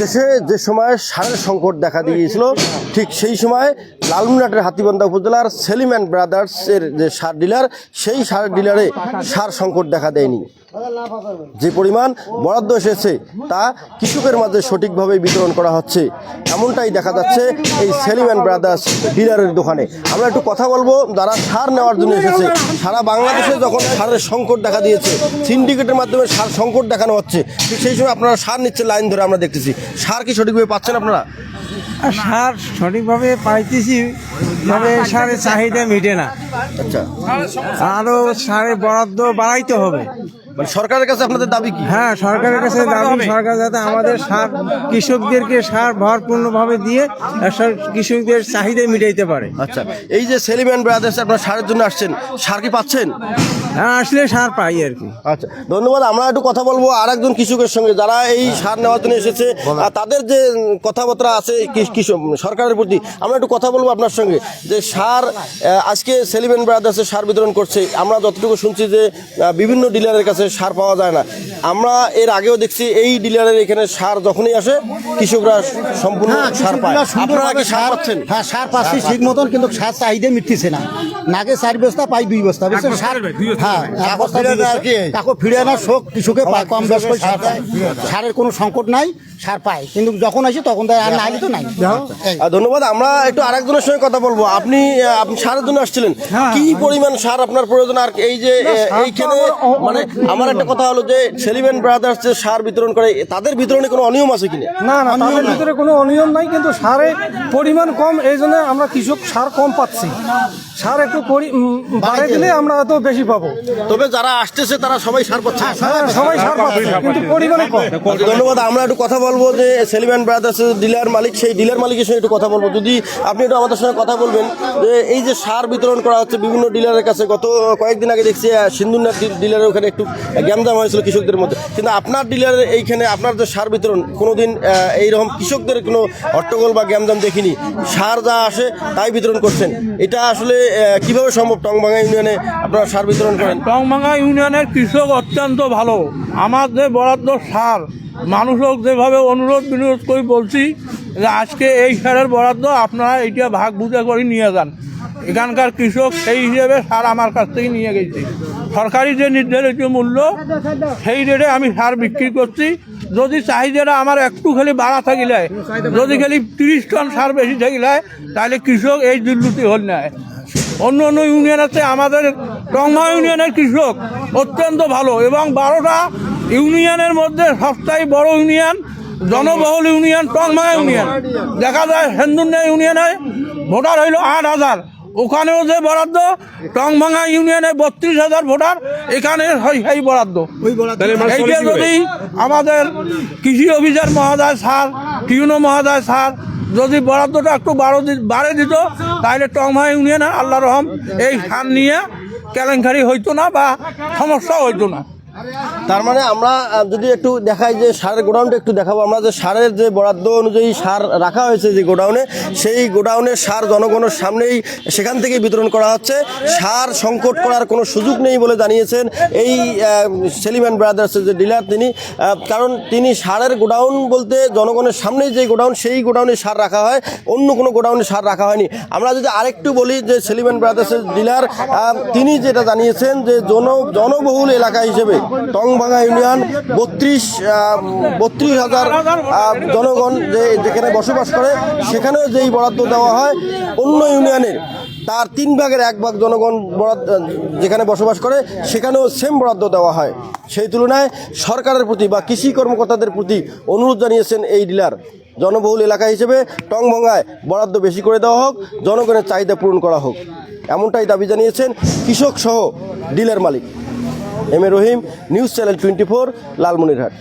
দেশে যে সময় সারের সংকট দেখা দিয়েছিল, ঠিক সেই সময় লালমনিরহাটের হাতিবান্ধা উপজেলার সেলিম অ্যান্ড ব্রাদার্সের যে সার ডিলার, সেই সার ডিলারে সার সংকট দেখা দেয়নি। যে পরিমাণ বরাদ্দ এসেছে, তা কৃষকের মাঝে সঠিকভাবে বিতরণ করা হচ্ছে। এমনটাই দেখা যাচ্ছে এই সেলিম অ্যান্ড ব্রাদার্স ডিলারের দোকানে। আমরা একটু কথা বলব, যারা সার নেওয়ার জন্য এসেছে। সারা বাংলাদেশে যখন সারের সংকট দেখা দিয়েছে, সিন্ডিকেটের মাধ্যমে সার সংকট দেখানো হচ্ছে, ঠিক সেই সময় আপনারা সার নিচ্ছে লাইন ধরে আমরা দেখতেছি। সার কি সঠিকভাবে পাচ্ছেন আপনারা? আর সার সঠিকভাবে পাইতেছি তবে সারের চাহিদা মিটে না। আচ্ছা। আরও সারের বরাদ্দ বাড়াইতে হবে। মানে সরকারের কাছে আপনাদের দাবি কি? হ্যাঁ সরকারের কাছে দাবি সরকার যাতে আমাদের সার কৃষকদেরকে সার ভরপূর্ণভাবে দিয়ে সর- কৃষকদের চাহিদা মিটাইতে পারে। আচ্ছা এই যে সেলিম্যান ব্রাদার্স আপনারা সারের জন্য আসছেন সার কি পাচ্ছেন? হ্যাঁ আসলে সার পাই আর কি। আচ্ছা ধন্যবাদ আমরা একটু কথা বলব আর একজন কৃষকের সঙ্গে যারা এই সার নেওয়ার জন্য এসেছে আর তাদের যে কথাবার্তা আছে কৃষক সরকারের প্রতি আমরা একটু কথা বলব আপনার সঙ্গে যে সার আজকে সেলিমেন ব্রাদার্সের সার বিতরণ করছে আমরা যতটুকু শুনছি যে বিভিন্ন ডিলারের কাছে সার পাওয়া যায় না। আমরা এর আগেও দেখছি এই ডিলারের এখানে সার যখনই আসে কৃষকরা সম্পূর্ণ হ্যাঁ, সার পায়। কৃষকরা আপনারা কি সার পাচ্ছেন? হ্যাঁ সার পাচ্ছি ঠিক মতন কিন্তু সার চাহিদা মিটতেছে না। নাগে চার বস্তা পাই দুই বস্তা। বুঝছেন? সার হ্যাঁ ফিরে আনার শোক কৃষকে কম বেশ করে সার পায় সারের কোনো সংকট নাই। সার পায় কিন্তু যখন আসে তখন দেয় আর না হলে তো নাই। ধন্যবাদ আমরা একটু আরেকজনের সঙ্গে কথা বলব। আপনি আপনি সারের জন্য আসছিলেন। কি পরিমাণ সার আপনার প্রয়োজন? আর এই যে এইখানে মানে আমার একটা কথা হলো যে সেলিমেন ব্রাদার্স যে সার বিতরণ করে তাদের বিতরণে কোনো অনিয়ম আছে কিনা না না তাদের ভিতরে কোনো অনিয়ম নাই কিন্তু সারের পরিমাণ কম এই জন্য আমরা কৃষক সার কম পাচ্ছি। সার একটু পরি- বাড়িয়ে দিলে আমরা তো বেশি পাবো। তবে যারা আসতেছে তারা সবাই সার পাচ্ছে। হ্যাঁ, সবাই সার পাচ্ছে। কিন্তু পরিমাণে ধন্যবাদ আমরা একটু কথা বলব যে সেলিমান ব্রাদার্স ডিলার মালিক সেই ডিলার মালিকের সঙ্গে একটু কথা বলব। যদি আপনি একটু আমাদের সঙ্গে কথা বলবেন যে এই যে সার বিতরণ করা হচ্ছে বিভিন্ন ডিলারের কাছে গত কয়েকদিন আগে দেখছি সিন্ধুনাথ ডিলারের ওখানে একটু গ্যামজাম হয়েছিল কৃষকদের মধ্যে। কিন্তু আপনার ডিলারের এইখানে আপনার যে সার বিতরণ কোনোদিন এইরকম কৃষকদের কোনো হট্টগোল বা গ্যামজাম দেখিনি। সার যা আসে তাই বিতরণ করছেন। এটা আসলে কীভাবে সম্ভব? টংবাঙ্গা ইউনিয়নে আপনারা সার বিতরণ করেন? টংভাঙা ইউনিয়নের কৃষক অত্যন্ত ভালো। আমার যে বরাদ্দ সার মানুষক যেভাবে অনুরোধ বিনোদ করে বলছি, যে আজকে এই সারের বরাদ্দ আপনারা এইটা ভাগ বুঝে করে নিয়ে যান। এখানকার কৃষক সেই হিসেবে সার আমার কাছ থেকে নিয়ে গেছে। সরকারি যে নির্ধারিত মূল্য, সেই রেটে আমি সার বিক্রি করছি। যদি চাহিদাটা আমার একটু খালি বাড়া থাকিলে, যদি খালি তিরিশ টন সার বেশি থাকিলে, তাহলে কৃষক এই দুর্নীতি হল না। অন্য অন্য ইউনিয়ন আছে আমাদের টংমা ইউনিয়নের কৃষক অত্যন্ত ভালো। এবং বারোটা ইউনিয়নের মধ্যে সবটাই বড় ইউনিয়ন জনবহুল ইউনিয়ন টংমা ইউনিয়ন। দেখা যায় হেন্দুন্না ইউনিয়নে ভোটার হইল আট হাজার। ওখানেও যে বরাদ্দ টংভাঙা ইউনিয়নে বত্রিশ হাজার ভোটার এখানে সেই বরাদ্দ। এইটা যদি আমাদের কৃষি অফিসার মহোদয় স্যার টিউনো মহোদয় স্যার যদি বরাদ্দটা একটু বাড়ো বাড়ে দিত, তাহলে টংমা ইউনিয়নে আল্লাহ রহম, এই খান নিয়ে কেলেঙ্কারি হইতো না বা সমস্যা হইতো না। তার মানে আমরা যদি একটু দেখাই যে সারের গোডাউনটা একটু দেখাবো, আমরা যে সারের যে বরাদ্দ অনুযায়ী সার রাখা হয়েছে যে গোডাউনে, সেই গোডাউনের সার জনগণের সামনেই সেখান থেকে বিতরণ করা হচ্ছে। সার সংকট করার কোনো সুযোগ নেই বলে জানিয়েছেন এই সেলিম্যান ব্রাদার্সের যে ডিলার তিনি কারণ তিনি সারের গোডাউন বলতে জনগণের সামনেই যে গোডাউন, সেই গোডাউনে সার রাখা হয়, অন্য কোনো গোডাউনে সার রাখা হয়নি। আমরা যদি আরেকটু বলি যে সেলিম্যান ব্রাদার্সের ডিলার তিনি যেটা জানিয়েছেন যে জন, জনবহুল এলাকা হিসেবে টংভাঙা ইউনিয়ন বত্রিশ বত্রিশ হাজার জনগণ যে যেখানে বসবাস করে, সেখানেও যেই বরাদ্দ দেওয়া হয়, অন্য ইউনিয়নের, তার তিন ভাগের এক ভাগ জনগণ বরাদ্দ, যেখানে বসবাস করে, সেখানেও সেম বরাদ্দ দেওয়া হয়। সেই তুলনায় সরকারের প্রতি বা কৃষি কর্মকর্তাদের প্রতি অনুরোধ জানিয়েছেন এই ডিলার। জনবহুল এলাকা হিসেবে টংভঙ্গায় বরাদ্দ বেশি করে দেওয়া হোক, জনগণের চাহিদা পূরণ করা হোক। এমনটাই দাবি জানিয়েছেন কৃষক সহ dealer Malik. M A Rahim news channel twenty four Lalmonirhat.